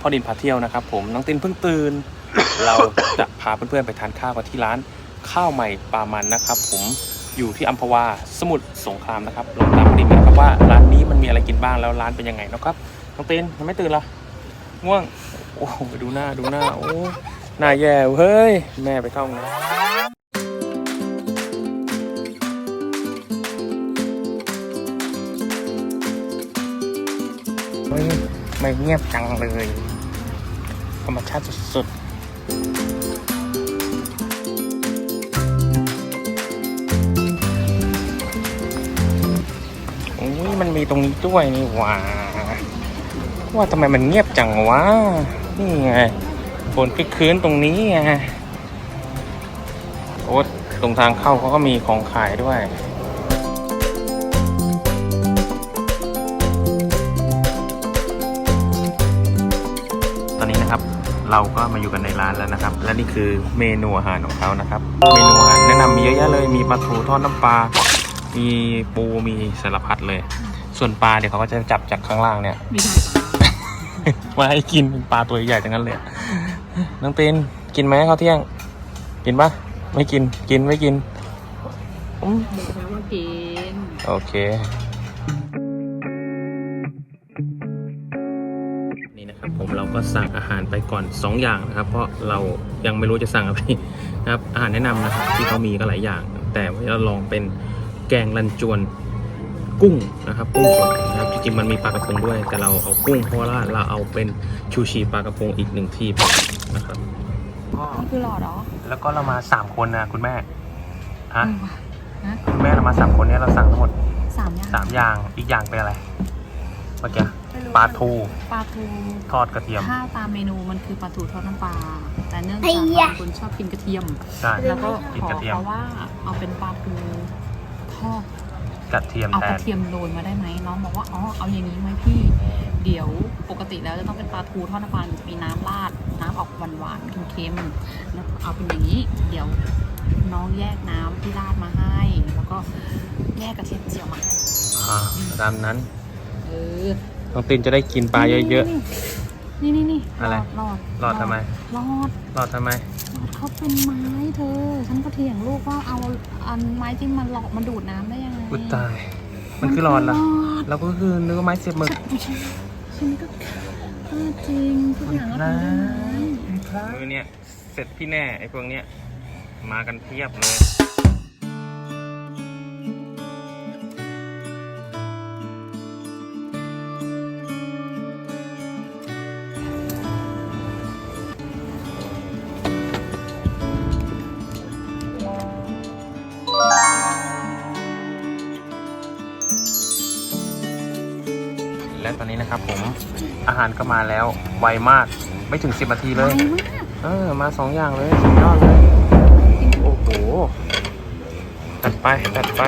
พ่อดินพาเที่ยวนะครับ ผมน้องตินเพิ่งตื่น เราจะพาเพื่อนๆไปทานข้าวกันที่ร้านข้าวใหม่ปลามันนะครับ ผมอยู่ที่อัมพวาสมุทรสงครามนะครับลองตามพ่อดินมานะครับว่าร้านนี้มันมีอะไรกินบ้างแล้วร้านเป็นยังไงนะครับน้องตินยังไม่ตื่นเหรอง่วงโอ้โหดูหน้าดูหน้าโอ้หน้าแย่เฮ้ยแม่ไปเข้าห้องน้ำ ไม่เงียบจังเลยธรรมชาติสุดๆโอ้ยมันมีตรงนี้ด้วยนี่ว่าว่าทำไมมันเงียบจังวะ นี่ไงบนคืนตรงนี้ไงโอ้ตรงทางเข้าเขาก็มีของขายด้วย เราก็มาอยู่กันในร้านแล้วนะครับ และนี่คือเมนูอาหารของเขานะครับ เมนูอาหารแนะนำมีเยอะแยะเลย มีปลาทูทอดน้ำปลา มีปู มีสารพัดเลย ส่วนปลาเดี๋ยวเขาก็จะจับจากข้างล่างเนี่ยไม่ได้มาให้กินเป็นปลาตัวใหญ่ๆทั้งนั้นเลย น้องตีนกินไหมข้าวเที่ยง กินปะไม่กิน กินไม่กินอืมบอกแล้วว่ากิน โอเค ผมเราก็สั่งอาหารไปก่อน 2 อย่างนะครับ เพราะเรายังไม่รู้จะสั่งอะไรนะครับอาหารแนะนำนะครับที่เขามีก็หลายอย่าง แต่วันนี้เราลองเป็นแกงรันจวนกุ้งนะครับกุ้งสดนะครับจริงๆมันมีปลากระพงด้วย แต่เราเอากุ้งเพราะว่าเราเอาเป็นชูชีปลากระพงอีกหนึ่งที่ไปนะครับนี่คือหลอดเหรอ แล้วก็เรามาสามคนนะคุณแม่ฮะเออว่ะฮะคุณแม่เรามาสามคนเนี่ยเราสั่งทั้งหมดสามอย่างสามอย่างอีกอย่างเป็นอะไรเมื่อกี้ ปลาทู ปลาทูทอดกระเทียม ถ้าตามเมนูมันคือปลาทูทอดน้ำปลา แต่เนื่องไอ้จากยะบางคนชอบกินกระเทียม ใช่ แล้วก็กินขอกระเทียมเพราะว่าเอาเป็นปลาทูทอด กระเทียมเอาแทกระน เทียมโรยมาได้ไหมน้องบอกว่าอ๋อเอาอย่างนี้ไหมพี่ เดี๋ยวปกติแล้วจะต้องเป็นปลาทูทอดน้ำปลามันจะมีน้ำราดน้ำออกหวานๆเค็มๆแล้วเอาเป็นอย่างนี้ เดี๋ยวน้องแยกน้ำที่ราดมาให้ แล้วก็แยกกระเทียมเจียวมาให้ อ่าตามนั้น เออ น้องตินจะได้กินปลาเยอะนี่นี่นี่อะไร หลอดหลอดทำไมหลอดๆรอดทำไม หลอดเขาเป็นไม้เธอ ฉันก็เถียงลูกว่าเอาอันไม้ที่มันหลอกมันดูดน้ำได้ยังไง อุยตาย มันคือหลอดเหรอหลอด เราก็คือนึกว่าไม้เสียบหมึกไม่ใช่ฉันก็เออจริงทุกอย่างก็ทำได้มือเนี่ยเสร็จพี่แน่ไอ้พวกเนี้ยมากันเพียบเลย นนี้นะครับผมอาหารก็มาแล้วไวมากไม่ถึง10นาทีเลยไวมากเออมาสองอย่างเลยสุดยอดเลยโอ้โหจัดไปจัดไป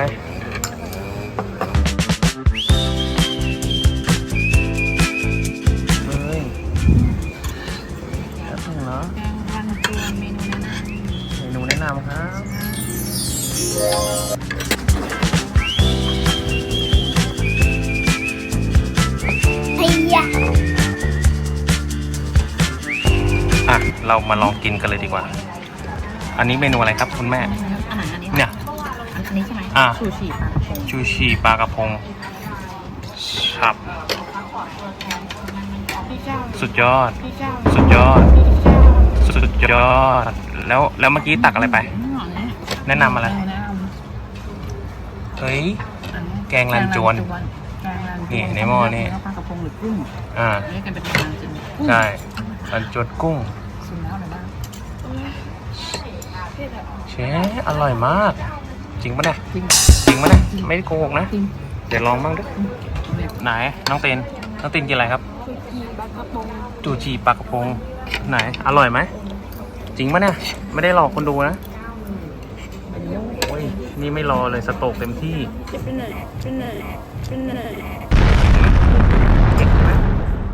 ะเรามาลองกินกันเลยดีกว่า อันนี้เมนูอะไรครับคุณแม่ำอาหารอันนี้เนี่ย อันนี้ใช่ไหมอะ ชูชีปลากระพงชูชีปลากระพงฉับ สุดยอด สุดยอด สุดยอด แล้วแล้วเมื่อกี้ตักอะไรไป แนะนำอะไรแนะนเฮ้ยำอันนี้แกงรันจวนแกงรันจวน นี่ในหม้อนี่แล้วปลากระพงหรือกุ้งอ่าอันนี้กันเป็นแกงรันจวนกุ้งใช่รันจวนกุ้ง ชิมแล้วอะไรบ้าง เชฟอร่อยมาก จริงปะเนี่ยจริงจริงปะเนี่ยไม่ได้โกหกนะจริงเดี๋ยวลองบ้างด้วยเนี่ยไหนน้องเตนน้องเตนกินอะไรครับจูจีปลากระพงไหน อร่อยไหมจริงปะเนี่ยไม่ได้หลอกคนดูนะโอ้ยนี่ไม่รอเลยสโตกเต็มที่เผ็ดไหม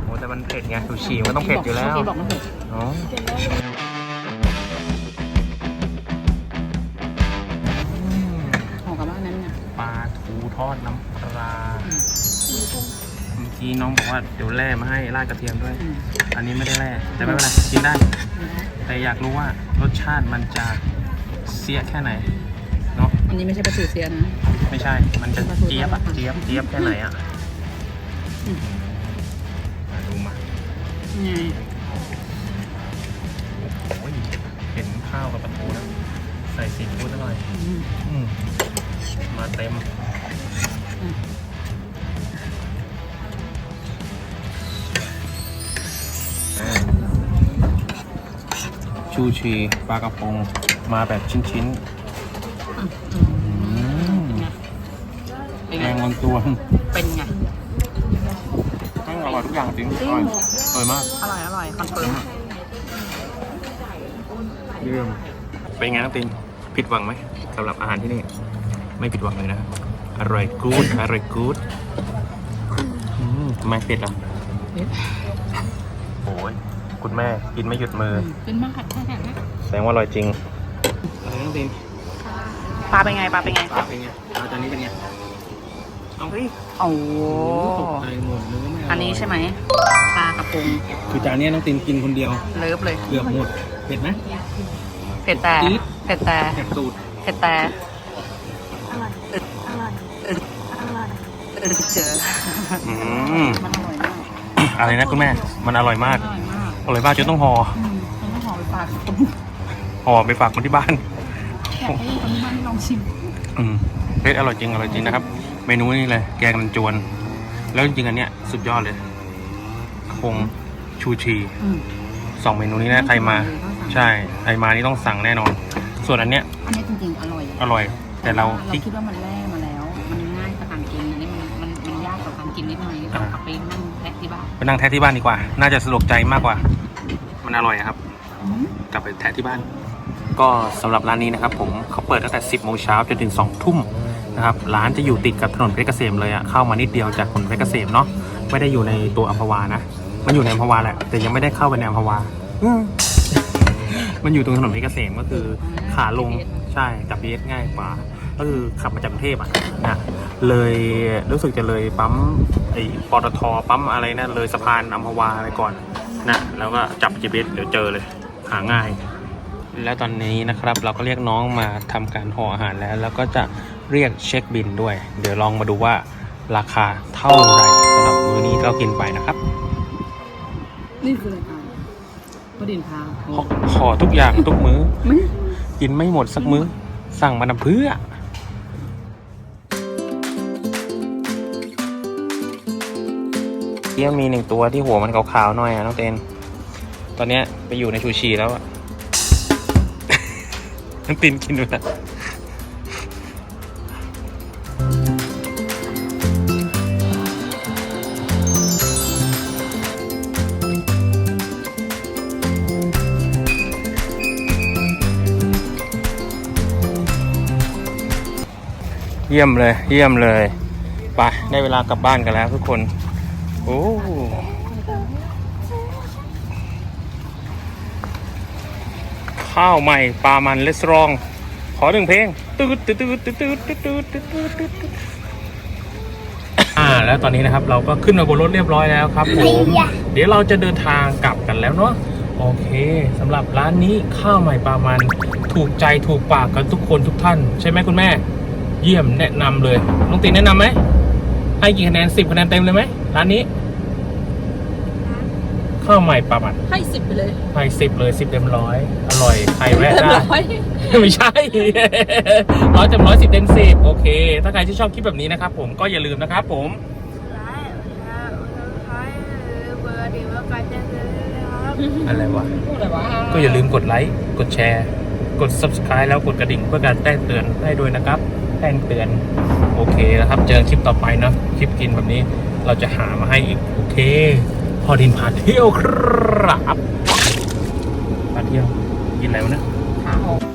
โอ้แต่มันเผ็ดไงซูชิมันต้องเผ็ดอยู่แล้วเมื่กี้บอกมันเผ็ดอ๋ออื ทูทอดน้ำปลาเมื่อกี้น้องบอกว่าเดี๋ยวแร่มาให้ราดกระเทียมด้วยอืมอันนี้ไม่ได้แร่แต่ไม่เป็นไรกินได้ แต่อยากรู้ว่ารสชาติมันจะเสียแค่ไหนเนาะอันนี้ไม่ใช่ปลาทูเซียนนะ ไม่ใช่ มันจะเจี๊ยบอะเจี๊ยบเจี๊ยบแค่ไหนอะอืมมาดูมาไงโอ้ยเห็นข้าวกับปลาทูแล้วใส่ซีฟู้ดอร่อยอืมอืมมาเต็มอืม ชูชีปลากระพงมาแบบชิ้นอืมๆเป็นแกไงงวันตัวเป็นไง แม่งอร่อยทุกอย่างจริงจริองร่อยอร่อยมากอร่อยอร่อยคอนเฟิร์มเยี่ยมเป็นไงน้องตินผิดหวังไหมสำหรับอาหารที่นี่ ไม่ผิดหวังเลยนะ อร่อยกู๊ดอร่อยกู๊ดอืมทำไมเผ็ดอะเผ็ด โอ้ยคุณแม่กินไม่หยุดมือ เป็นมากค่ะใช่ค่ะแสดงว่าอร่อยจริงอะไรน้องตินปลาเป็นไงปลาเป็นไงปลาเป็นไงปลาตอนนี้เป็นไงเอาเฮ้ยโอ้ตกใจหมดเนื้อไม่ร่ยอันนี้ใช่ไหมปลากระพงคือจานนี้น้องตินกินคนเดียว เลิฟเลยเกือบหมดเผ็ดไหมเผ็ดแต่จี๊ดเผ็ดแต่เผ็ดสูตรเผ็ดแต่ อึดเจออืมมันอร่อยมาก อะไรนะคุณแม่ มันอร่อยมาก อร่อยมากอร่อยมากจนต้องห่ออืมมันต้องห่อไปฝากคนห่อไปฝากคนที่บ้าน อยากให้คนที่บ้านลองชิม อืมเฮ้ยอร่อยจริงอร่อยจริงนะครับ เมนูนี้เลย แกงมันจวน แล้วจริงๆอันเนี้ยสุดยอดเลยคงชูชีอืม สองเมนูนี้นะใครมา ใช่ใครมานี่ต้องสั่งแน่นอน ส่วนอันเนี้ยอันนี้จริงๆอร่อยอร่อย แต่เราเราที่คิดว่ามันแล่ม กินนิดหน่อยกลับไปนั่งแทะที่บ้านไปนั่งแท้ที่บ้านดีกว่า น่าจะสะดวกใจมากกว่า มันอร่อยอะครับ กลับไปแท้ที่บ้าน ก็สำหรับร้านนี้นะครับ ผมเขาเปิดตั้งแต่ 10โมงเช้าจนถึง2ทุ่มนะครับร้านจะอยู่ติดกับถนนเพชรเกษมเลยอะเข้ามานิดเดียวจากถนนเพชรเกษมเนาะไม่ได้อยู่ในตัวอัมพวานะ มันอยู่ในอัมพวาแหละแต่ยังไม่ได้เข้าไปในอัมพวาอืมมันอยู่ตรงถนนเพชรเกษมก็คือขาลงใช่จับพีเอสง่ายกว่า ก็คือขับมาจากกรุงเทพอะนะเลยรู้สึกจะเลยปั๊มไอ้ปตทปั๊มอะไรนะเลยสะพานอัมพวาไปก่อนนะแล้วก็จับ GPS เดี๋ยวเจอเลยหาง่าย แล้วตอนนี้นะครับเราก็เรียกน้องมาทำการห่ออาหารแล้ว แล้วก็จะเรียกเช็คบินด้วย เดี๋ยวลองมาดูว่าราคาเท่าไหร่สำหรับมื้อนี้ที่เรากินไปนะครับนี่คือรายการพดินพาขอขอทุกอย่างทุกมื้อไม่กินไม่หมดสักมื้อ สั่งมานำเพื่อ เยี่มีหนึ่งตัวที่หัวมันขาวๆหน่อยอะน้องเตนตอนเนี้ยไปอยู่ในชูชีแล้วอะ น้องตินกินดูนะเยี่ยมเลย เยี่ยมเลย ไป ได้เวลากลับบ้านกันแล้วทุกคน โอ้ข้าวใหม่ปลามันเลสรอง ขอหนึ่งเพลงตืดตืดตืดตืดตืดตืดตืดตืดตืดตืดตืดอ่า แล้วตอนนี้นะครับ เราก็ขึ้นมาบนรถเรียบร้อยแล้วครับผมเดี๋ยวเราจะเดินทางกลับกันแล้วเนาะโอเคสำหรับร้านนี้ข้าวใหม่ปลามันถูกใจถูกปากกันทุกคนทุกท่าน ใช่ไหมคุณแม่ เยี่ยมแนะนำเลยน้องตีนแนะนำไหม ให้กี่คะแนนสิบคะแนนเต็มเลยไหมร้านนี้ข้าวใหม่ปลามันให้สิบไปเลยให้สิบเลยสิบเต็มร้อยอร่อยใครแวะได้ร้อยไม่ใช่ ร้อยเต็มร้อยสิบเต็มสิบโอเค ถ้าใครที่ชอบคลิปแบบนี้นะครับผมก็อย่าลืมนะครับผม อะไรวะ พูดอะไรวะก็อย่าลืมกดไลค์ กดแชร์ กด subscribe แล้วกดกระดิ่งเพื่อการแจ้งเตือนให้ด้วยนะครับ แจ้งเตือน โอเคนะครับ เจอคลิปต่อไปเนะคลิปกินแบบนี้เราจะหามาให้อีก โอเค พอดินพาเที่ยวครับพาเที่ยวกินอะไรวะเนะขาออก